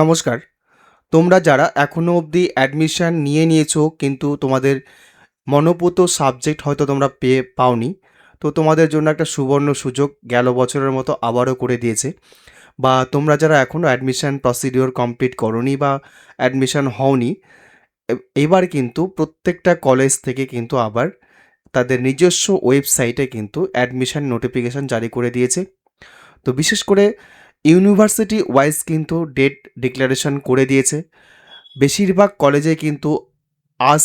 নমস্কার। তোমরা যারা এখনও অবধি অ্যাডমিশান নিয়ে নিয়েছো, কিন্তু তোমাদের মনোপুত সাবজেক্ট হয়তো তোমরা পেয়ে পাওনি, তো তোমাদের জন্য একটা সুবর্ণ সুযোগ গেল বছরের মতো আবারও করে দিয়েছে। বা তোমরা যারা এখনও অ্যাডমিশান প্রসিডিওর কমপ্লিট করনি বা অ্যাডমিশান হওনি, এবার কিন্তু প্রত্যেকটা কলেজ থেকে কিন্তু আবার তাদের নিজস্ব ওয়েবসাইটে কিন্তু অ্যাডমিশান নোটিফিকেশান জারি করে দিয়েছে। তো বিশেষ করে ইউনিভার্সিটি ওয়াইজ কিন্তু ডেট ডিক্লারেশন করে দিয়েছে। বেশিরভাগ কলেজে কিন্তু আজ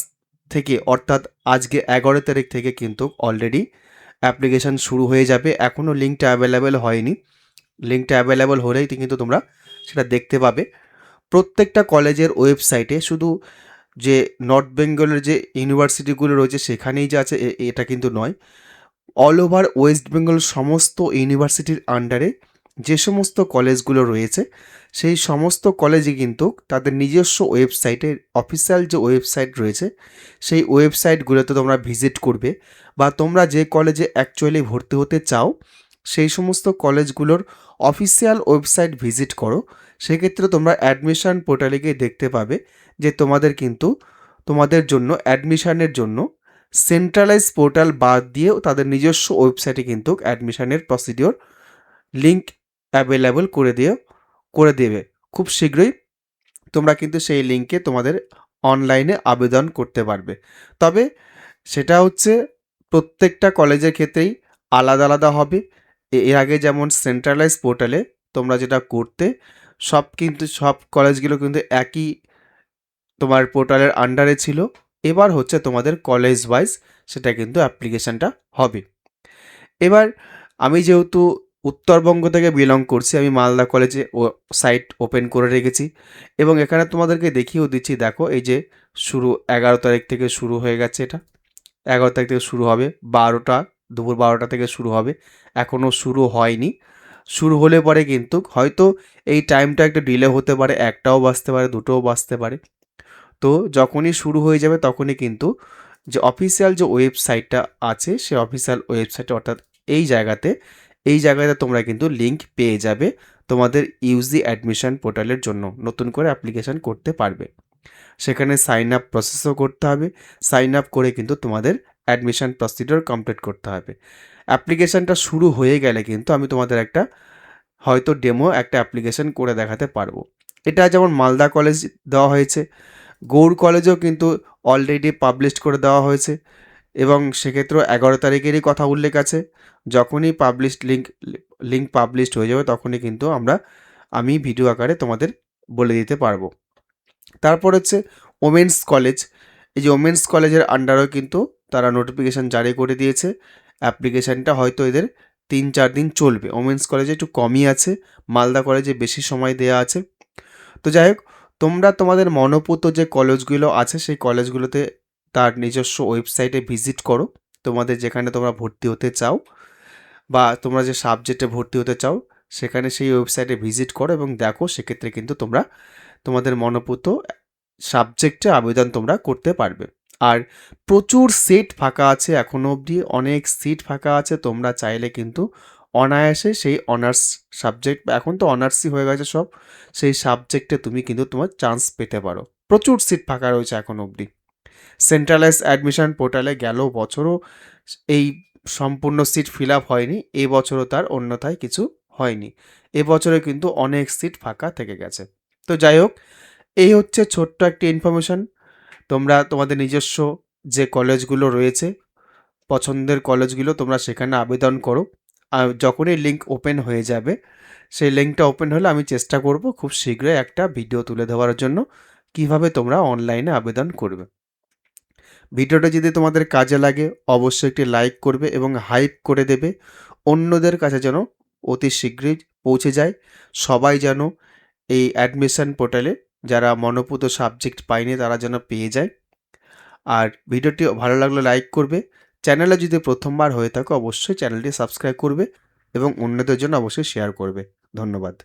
থেকে, অর্থাৎ আজকে এগারো তারিখ থেকে কিন্তু অলরেডি অ্যাপ্লিকেশান শুরু হয়ে যাবে। এখনও লিঙ্কটা অ্যাভেলেবেল হয়নি। লিঙ্কটা অ্যাভেলেবেল হলেই কিন্তু তোমরা সেটা দেখতে পাবে। প্রত্যেকটা কলেজের ওয়েবসাইটে শুধু যে নর্থ বেঙ্গলের যে ইউনিভার্সিটিগুলো রয়েছে সেখানেই যে আছে এটা কিন্তু নয়। অল ওভার ওয়েস্ট বেঙ্গল সমস্ত ইউনিভার্সিটির আন্ডারে যে সমস্ত কলেজগুলো রয়েছে, সেই সমস্ত কলেজে কিন্তু তাদের নিজস্ব ওয়েবসাইটে, অফিসিয়াল যে ওয়েবসাইট রয়েছে, সেই ওয়েবসাইটগুলোতে তোমরা ভিজিট করবে বা তোমরা যে কলেজে অ্যাকচুয়ালি ভর্তি হতে চাও, সেই সমস্ত কলেজগুলোর অফিসিয়াল ওয়েবসাইট ভিজিট করো। সেক্ষেত্রে তোমরা অ্যাডমিশান পোর্টালে গিয়ে দেখতে পাবে যে তোমাদের কিন্তু, তোমাদের জন্য অ্যাডমিশানের জন্য সেন্ট্রালাইজ পোর্টাল বাদ দিয়েও তাদের নিজস্ব ওয়েবসাইটে কিন্তু অ্যাডমিশানের প্রসিডিওর লিঙ্ক অ্যাভেলেবল করে দিয়ে করে দেবে। খুব শীঘ্রই তোমরা কিন্তু সেই লিঙ্কে তোমাদের অনলাইনে আবেদন করতে পারবে। তবে সেটা হচ্ছে প্রত্যেকটা কলেজের ক্ষেত্রেই আলাদা আলাদা হবে। এর আগে যেমন সেন্ট্রালাইজ পোর্টালে তোমরা যেটা করতে, সব কিন্তু, সব কলেজগুলো কিন্তু একই তোমার পোর্টালের আন্ডারে ছিল। এবার হচ্ছে তোমাদের কলেজ ওয়াইজ সেটা কিন্তু অ্যাপ্লিকেশানটা হবে। এবার আমি যেহেতু উত্তরবঙ্গ থেকে বিলং করছি, আমি মালদা কলেজে ও সাইট ওপেন করে রেখেছি। এবং এখানে তোমাদেরকে দেখিয়েও দিচ্ছি, দেখো, এই যে শুরু, এগারো তারিখ থেকে শুরু হয়ে গেছে এটা। এগারো তারিখ থেকে শুরু হবে, বারোটা, দুপুর বারোটা থেকে শুরু হবে এখনও শুরু হয়নি। শুরু হলে পরে কিন্তু হয়তো এই টাইমটা একটু ডিলে হতে পারে, একটাও বাজতে পারে, দুটোও বাজতে পারে। তো যখনই শুরু হয়ে যাবে তখনই কিন্তু যে অফিসিয়াল যে ওয়েবসাইটটা আছে, সে অফিসিয়াল ওয়েবসাইটে অর্থাৎ এই জায়গাতে এই জায়গাতে তোমরা কিন্তু লিংক পেয়ে যাবে তোমাদের ইউজি অ্যাডমিশন পোর্টালের জন্য, নতুন করে অ্যাপ্লিকেশন করতে পারবে। সেখানে সাইন আপ প্রসেসও করতে হবে। সাইন আপ করে কিন্তু তোমাদের অ্যাডমিশান প্রসিডিওর কমপ্লিট করতে হবে। অ্যাপ্লিকেশনটা শুরু হয়ে গেলে কিন্তু আমি তোমাদের একটা, হয়তো ডেমো একটা অ্যাপ্লিকেশন করে দেখাতে পারব। এটা যেমন মালদা কলেজ দেওয়া হয়েছে, গৌড় কলেজেও কিন্তু অলরেডি পাবলিশ করে দেওয়া হয়েছে। এবং সেক্ষেত্রেও এগারো তারিখেরই কথা উল্লেখ আছে। যখনই পাবলিশড লিঙ্ক লিঙ্ক পাবলিশড হয়ে যাবে তখনই কিন্তু আমরা, আমি ভিডিও আকারে তোমাদের বলে দিতে পারব। তারপর হচ্ছে ওমেন্স কলেজ এই যে ওমেন্স কলেজের আন্ডারেও কিন্তু তারা নোটিফিকেশান জারি করে দিয়েছে। অ্যাপ্লিকেশানটা হয়তো এদের তিন চার দিন চলবে। ওমেন্স কলেজে একটু কমই আছে। মালদা কলেজে বেশি সময় দেওয়া আছে। তো যাই হোক, তোমরা তোমাদের মনোপুত যে কলেজগুলো আছে, সেই কলেজগুলোতে তার নিজস্ব ওয়েবসাইটে ভিজিট করো। তোমাদের যেখানে তোমরা ভর্তি হতে চাও বা তোমরা যে সাবজেক্টে ভর্তি হতে চাও, সেখানে সেই ওয়েবসাইটে ভিজিট করো এবং দেখো সেক্ষেত্রে কিন্তু তোমরা তোমাদের মনোপুত সাবজেক্টে আবেদন তোমরা করতে পারবে। আর প্রচুর সিট ফাঁকা আছে এখনও অবধি, অনেক সিট ফাঁকা আছে, তোমরা চাইলে কিন্তু অনায়াসে সেই অনার্স সাবজেক্ট, এখন তো অনার্সই হয়ে গেছে সব, সেই সাবজেক্টে তুমি কিন্তু তোমার চান্স পেতে পারো। প্রচুর সিট ফাঁকা রয়েছে এখন অবধি। সেন্ট্রালাইজ অ্যাডমিশন পোর্টালে গেল বছরও এই সম্পূর্ণ সিট ফিল আপ হয়নি এই বছরও তার অন্যথায় কিছু হয়নি। এবছরে কিন্তু অনেক সিট ফাঁকা থেকে গেছে। তো যাই হোক, এই হচ্ছে ছোট্ট একটি ইনফরমেশন। তোমরা, তোমাদের নিজস্ব যে কলেজগুলো রয়েছে, পছন্দের কলেজগুলো তোমরা সেখানে আবেদন করো। আর যখনই লিঙ্ক ওপেন হয়ে যাবে, সেই লিঙ্কটা ওপেন হলে আমি চেষ্টা করব খুব শীঘ্রই একটা ভিডিও তুলে দেওয়ার জন্য, কীভাবে তোমরা অনলাইনে আবেদন করবে। ভিডিওটা যদি তোমাদের কাজে লাগে, অবশ্যই একটি লাইক করবে এবং হাইপ করে দেবে। অন্যদের কাছে যেন অতি শীঘ্রই পৌঁছে যায়। সবাই যেন এই অ্যাডমিশন পোর্টালে যারা মনোপুত সাবজেক্ট পায়নি, তারা যেন পেয়ে যায়। আর ভিডিওটি ভালো লাগলে লাইক করবে। চ্যানেলে যদি প্রথমবার হয়ে থাকো, অবশ্যই চ্যানেলটি সাবস্ক্রাইব করবে এবং অন্যদের জন্য অবশ্যই শেয়ার করবে। ধন্যবাদ।